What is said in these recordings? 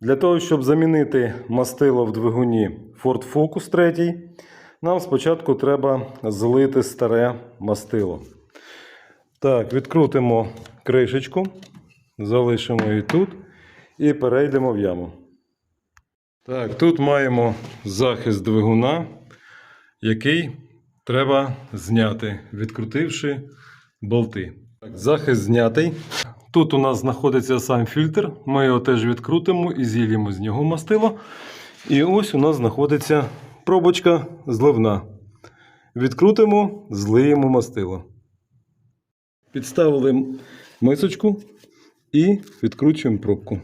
Для того, щоб замінити мастило в двигуні Ford Focus 3, нам спочатку треба злити старе мастило. Так, відкрутимо кришечку, залишимо її тут і перейдемо в яму. Так, тут маємо захист двигуна, який треба зняти, відкрутивши болти. Так, захист знятий. Тут у нас знаходиться сам фільтр. Ми його теж відкрутимо і зільємо з нього мастило. І ось у нас знаходиться пробочка зливна. Відкрутимо, злиємо мастило. Підставили мисочку і відкручуємо пробку.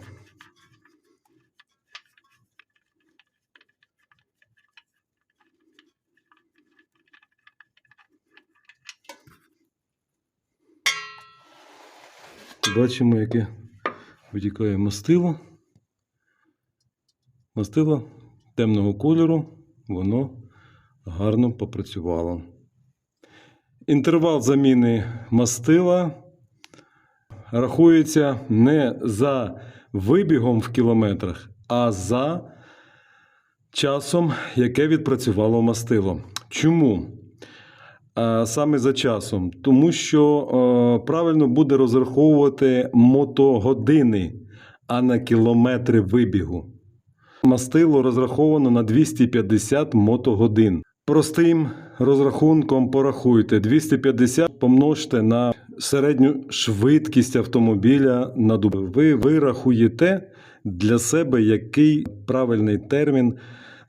Бачимо, яке витікає мастило. Мастило темного кольору, воно гарно попрацювало. Інтервал заміни мастила рахується не за вибігом в кілометрах, а за часом, яке відпрацювало мастило. Чому? А саме за часом, тому що е, правильно буде розраховувати мотогодини, а не кілометри вибігу. Мастило розраховано на 250 мотогодин. Простим розрахунком порахуйте 250 помножте на середню швидкість автомобіля на добу. Ви вирахуєте для себе, який правильний термін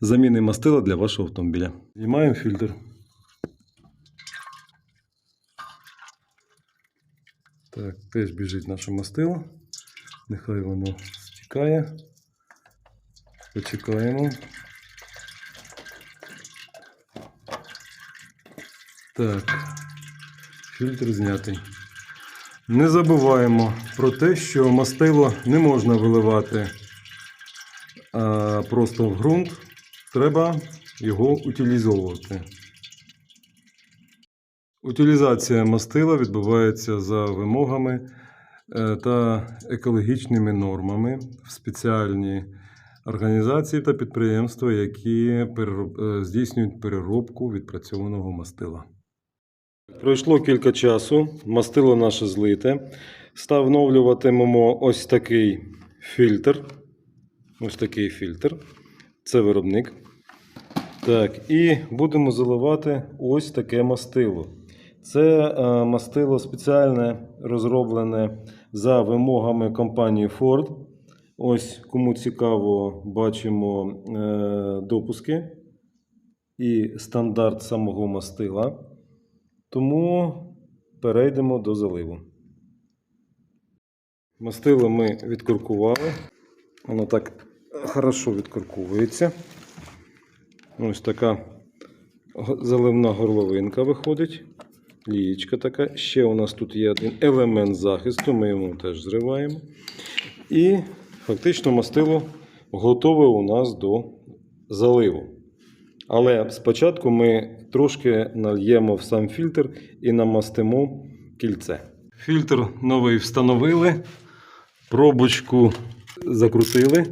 заміни мастила для вашого автомобіля. Знімаємо фільтр. Так, теж біжить наше мастило. Нехай воно стікає. Почекаємо. Так, фільтр знятий. Не забуваємо про те, що мастило не можна виливати а, просто в ґрунт. Треба його утилізовувати. Утилізація мастила відбувається за вимогами е, та екологічними нормами в спеціальні організації та підприємства, які е, здійснюють переробку відпрацьованого мастила. Пройшло кілька часу, мастило наше злите. Встановлюватимемо ось такий фільтр. Ось такий фільтр. Це виробник. Так, і будемо заливати ось таке мастило. Це е, мастило спеціальне розроблене за вимогами компанії Ford. Ось кому цікаво, бачимо е, допуски і стандарт самого мастила. Тому перейдемо до заливу. Мастило ми відкуркували. Воно так хорошо відкурковується. Ось така заливна горловинка виходить. Лієчка така. Ще у нас тут є один елемент захисту, ми його теж зриваємо. І фактично мастило готове у нас до заливу. Але спочатку ми трошки нальємо в сам фільтр і намастимо кільце. Фільтр новий встановили, пробочку закрутили.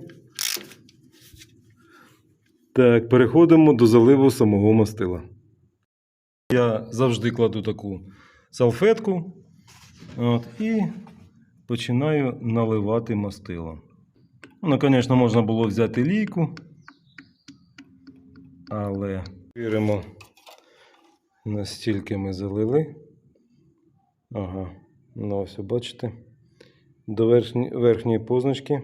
Так, переходимо до заливу самого мастила. Я завжди кладу таку салфетку от, і починаю наливати мастило. Ну, звісно, можна було взяти лійку, але віримо, настільки ми залили. Ага, ну ось, бачите, до верхні- верхньої позначки